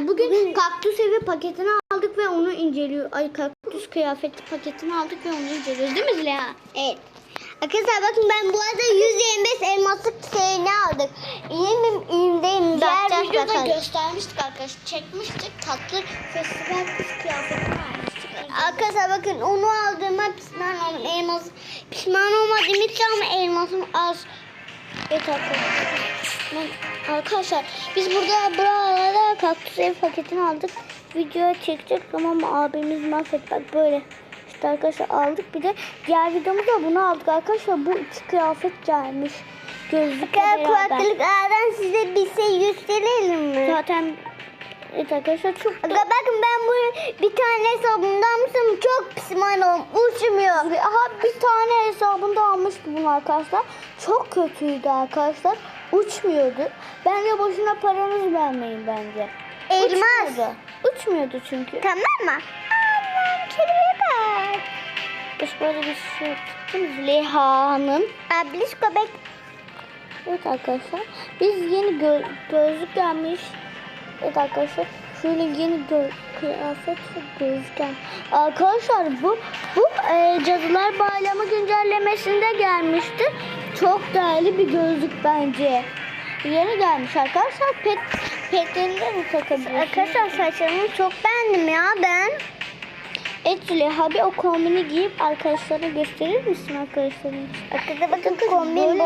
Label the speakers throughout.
Speaker 1: Bugün kaktüs evi paketini aldık ve onu inceliyor. Ay kaktüs kıyafeti paketini aldık ve onu inceliyoruz değil mi Züleyha?
Speaker 2: Evet. Arkadaşlar bakın ben bu arada 125 elmaslık şeyini? İyi değil mi?
Speaker 1: Diğer videoda
Speaker 2: bakalım.
Speaker 1: göstermiştik arkadaşlar. Çekmiştik. Tatlı festival kıyafetini vermiştik.
Speaker 2: Arkadaşlar bakın onu aldığıma pişman oldum. Elmas pişman olmadım hiç ama elmasım az.
Speaker 1: Evet arkadaşlar. Ben- Arkadaşlar biz burada buralarda kaktüs ev paketini aldık. Video çekecek ama abimiz mahvet bak böyle. İşte arkadaşlar aldık bir de diğer videomuzda bunu aldık arkadaşlar. Bu iki kıyafet gelmiş. Gözlükle beraber.
Speaker 2: kulaklıklardan size bir şey gösterelim mi?
Speaker 1: Zaten evet arkadaşlar çok
Speaker 2: Aga bakın ben bu bir tane hesabımda almıştım. Çok pişman oldum. Uçmuyor.
Speaker 1: Aha bir tane hesabında almıştı bunu arkadaşlar. Çok kötüydü arkadaşlar. Uçmuyordu. Bence boşuna paranızı vermeyin bence.
Speaker 2: Elmas.
Speaker 1: Uçmuyordu. Uçmuyordu çünkü.
Speaker 2: Tamam mı? Annem kediye bak.
Speaker 1: Biz böyle bir şey yaptık. Züleyha Hanım.
Speaker 2: Abliş köpek.
Speaker 1: Evet arkadaşlar. Biz yeni gö- gözlük gelmiş. Evet arkadaşlar. Şöyle yeni gö- kıyafet gelmiş. Arkadaşlar bu bu e, Cadılar Bayramı güncellemesinde gelmişti. Çok değerli bir gözlük bence. Yeni gelmiş arkadaşlar. Pet petlerinde mi takabiliyorsunuz?
Speaker 2: Arkadaşlar saçlarımı çok beğendim ya ben.
Speaker 1: Züleyha bir o kombini giyip arkadaşlara gösterir misin arkadaşların için?
Speaker 2: Arkadaşlar bakın kombin
Speaker 1: böyle bir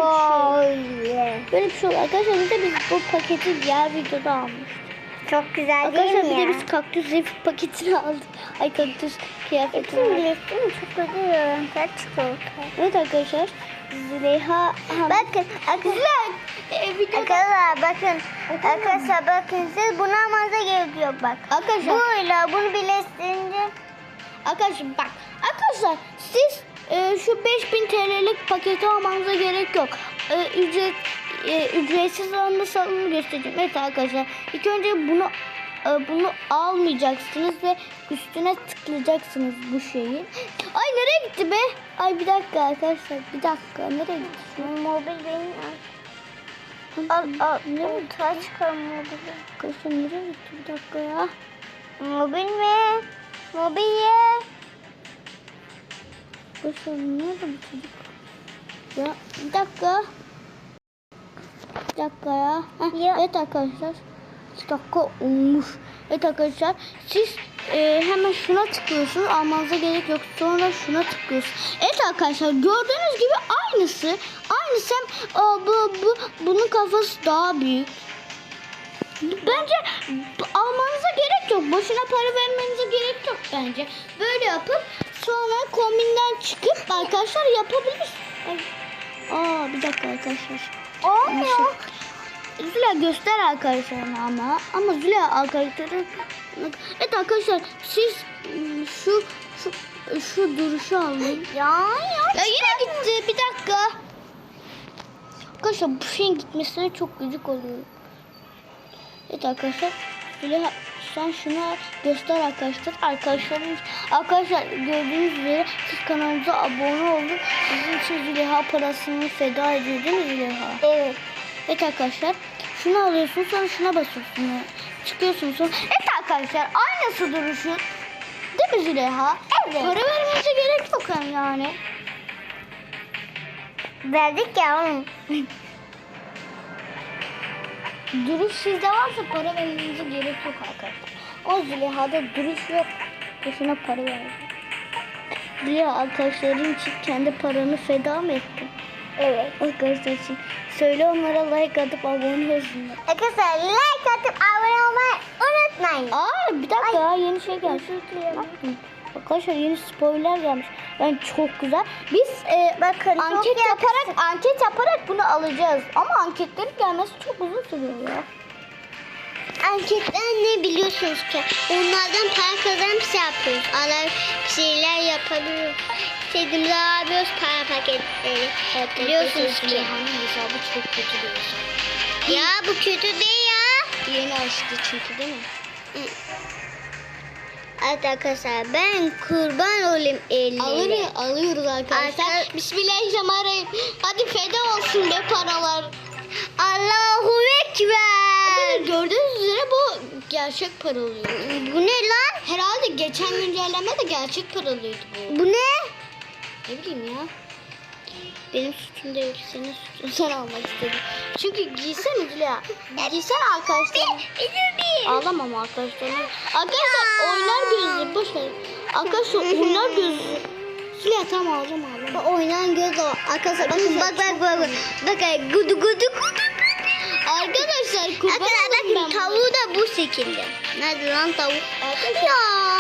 Speaker 2: böyle.
Speaker 1: Böyle bir şey oldu. Arkadaşlar bir de biz bu paketi diğer videoda almıştık.
Speaker 2: Çok güzel değil
Speaker 1: Arkadaşlar
Speaker 2: mi
Speaker 1: bir de biz kaktüs zif paketini aldık. Ay kaktüs kıyafetini aldık.
Speaker 2: bilekliğim çok ödüyorum. Kaç çikolata.
Speaker 1: Evet arkadaşlar. Züleyha
Speaker 2: Bakın arkadaşlar.
Speaker 1: e,
Speaker 2: Arkadaşlar bakın. Arkadaşlar bakın siz bunu almanıza gerek yok bak.
Speaker 1: Arkadaşlar
Speaker 2: Böyle bunu birleştirince.
Speaker 1: Arkadaşlar bak arkadaşlar siz e, şu 5000 TL'lik paketi almanıza gerek yok. E, ücret e, ücretsiz alınma salonu göstereceğim. Evet arkadaşlar ilk önce bunu bunu almayacaksınız ve üstüne tıklayacaksınız bu şeyi. Ay nereye gitti be? Ay bir dakika arkadaşlar bir dakika nereye gitti?
Speaker 2: Mobil beyin al. Al
Speaker 1: gitti?
Speaker 2: Ortaya çıkar mobili.
Speaker 1: Arkadaşlar nereye gitti bir dakika ya?
Speaker 2: Mobil mi? Mobilye.
Speaker 1: Arkadaşlar nerede bu çocuk? Ya bir dakika. Bir dakika ya. Heh,
Speaker 2: Ya.
Speaker 1: Evet arkadaşlar. 2 dakika olmuş. Evet arkadaşlar siz e, hemen şuna tıklıyorsunuz. Almanıza gerek yok. Sonra şuna tıklıyorsunuz. Evet arkadaşlar gördüğünüz gibi aynısı. Aynısı hem aa, bu, bu, bunun kafası daha büyük. Bence almanıza gerek yok. Boşuna para vermenize gerek yok bence. Böyle yapıp sonra kombinden çıkıp arkadaşlar yapabilirsiniz. Aa bir dakika arkadaşlar.
Speaker 2: Olmuyor.
Speaker 1: Züla göster arkadaşlarına ama. Ama Züla arkadaşları... Evet arkadaşlar siz şu şu şu duruşu alın.
Speaker 2: Ya ya.
Speaker 1: Ya yine gitti bir dakika. Arkadaşlar bu şeyin gitmesine çok gıcık oluyorum. Evet arkadaşlar. Züla sen şuna göster arkadaşlar. Arkadaşlarım arkadaşlar gördüğünüz üzere siz kanalımıza abone olun. Sizin için Züleyha parasını feda mi Züleyha?
Speaker 2: Evet.
Speaker 1: Evet arkadaşlar. Şunu alıyorsun sonra şuna basıyorsun. Çıkıyorsun sonra. Evet arkadaşlar aynısı duruşu. Değil mi Züleyha?
Speaker 2: Evet.
Speaker 1: Para vermenize gerek yok yani.
Speaker 2: Verdik ya oğlum.
Speaker 1: Duruş sizde varsa para vermenize gerek yok arkadaşlar. O Züleyha'da duruş yok. Boşuna para verdi. Züleyha arkadaşların için kendi paranı feda mı ettin?
Speaker 2: Evet.
Speaker 1: Arkadaşlar için. Söyle onlara like atıp abone olsunlar.
Speaker 2: Arkadaşlar like atıp abone olmayı unutmayın.
Speaker 1: Aa bir dakika ya yeni şey gelmiş. Arkadaşlar yeni spoiler gelmiş. Yani çok güzel. Biz e,
Speaker 2: Bakın
Speaker 1: anket yaparak anket yaparak bunu alacağız. Ama anketlerin gelmesi çok uzun sürüyor ya.
Speaker 2: Anketler ne biliyorsunuz ki? Onlardan para kazanıp şey yapıyoruz. Alay bir şeyler yapabiliyoruz. İstediğimizi alabiliyoruz para paketleri. biliyorsunuz ki.
Speaker 1: hesabı çok kötü bir hesap.
Speaker 2: Ya bu kötü değil ya.
Speaker 1: Yeni açtı çünkü değil mi?
Speaker 2: Evet arkadaşlar ben kurban olayım 50.
Speaker 1: Alır, alıyoruz arkadaşlar.
Speaker 2: Arka-
Speaker 1: Bismillahirrahmanirrahim. Hadi feda olsun be paralar.
Speaker 2: Allahu Ekber.
Speaker 1: Gördüğünüz üzere bu gerçek para oluyor.
Speaker 2: Bu ne lan?
Speaker 1: Herhalde geçen güncelleme de gerçek paralıydı bu.
Speaker 2: Bu ne?
Speaker 1: Ne bileyim ya. Benim suçum değil, senin suçun. Sen almak istedin. Çünkü giysene Züleyha. Giysene arkadaşlar. Ağlamam arkadaşlar. Arkadaşlar oynar gözlü. Boş ver. Arkadaşlar oynar gözlü. Züleyha tamam ağlama.
Speaker 2: Bu oynayan göz o. Arkadaşlar bakın bak bak bak. Bak bak gudu gudu gudu.
Speaker 1: Arkadaşlar kurban
Speaker 2: Arkadaşlar bakın tavuğu da bu şekilde. Nerede lan tavuk?
Speaker 1: Arkadaşlar.
Speaker 2: Ya.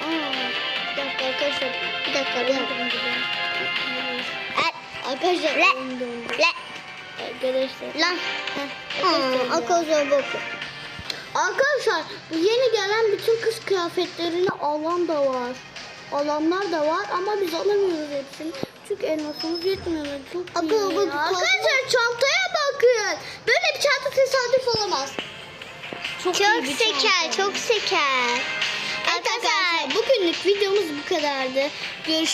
Speaker 1: Dakika arkadaşlar.
Speaker 2: Bir dakika bir dakika.
Speaker 1: Arkadaşlar.
Speaker 2: Le. Le.
Speaker 1: Arkadaşlar.
Speaker 2: Lan.
Speaker 1: Arkadaşlar.
Speaker 2: Arkadaşlar bakın.
Speaker 1: Arkadaşlar bu yeni gelen bütün kız kıyafetlerini alan da var. Alanlar da var ama biz alamıyoruz hepsini. Çünkü elmasımız yetmiyor. Çok.
Speaker 2: Akıl,
Speaker 1: ya. Arkadaşlar çantaya bakın. Böyle bir çanta tesadüf olamaz. Çok,
Speaker 2: Çok
Speaker 1: çanta.
Speaker 2: çok seker.
Speaker 1: Bugünlük videomuz bu kadardı. Görüşürüz.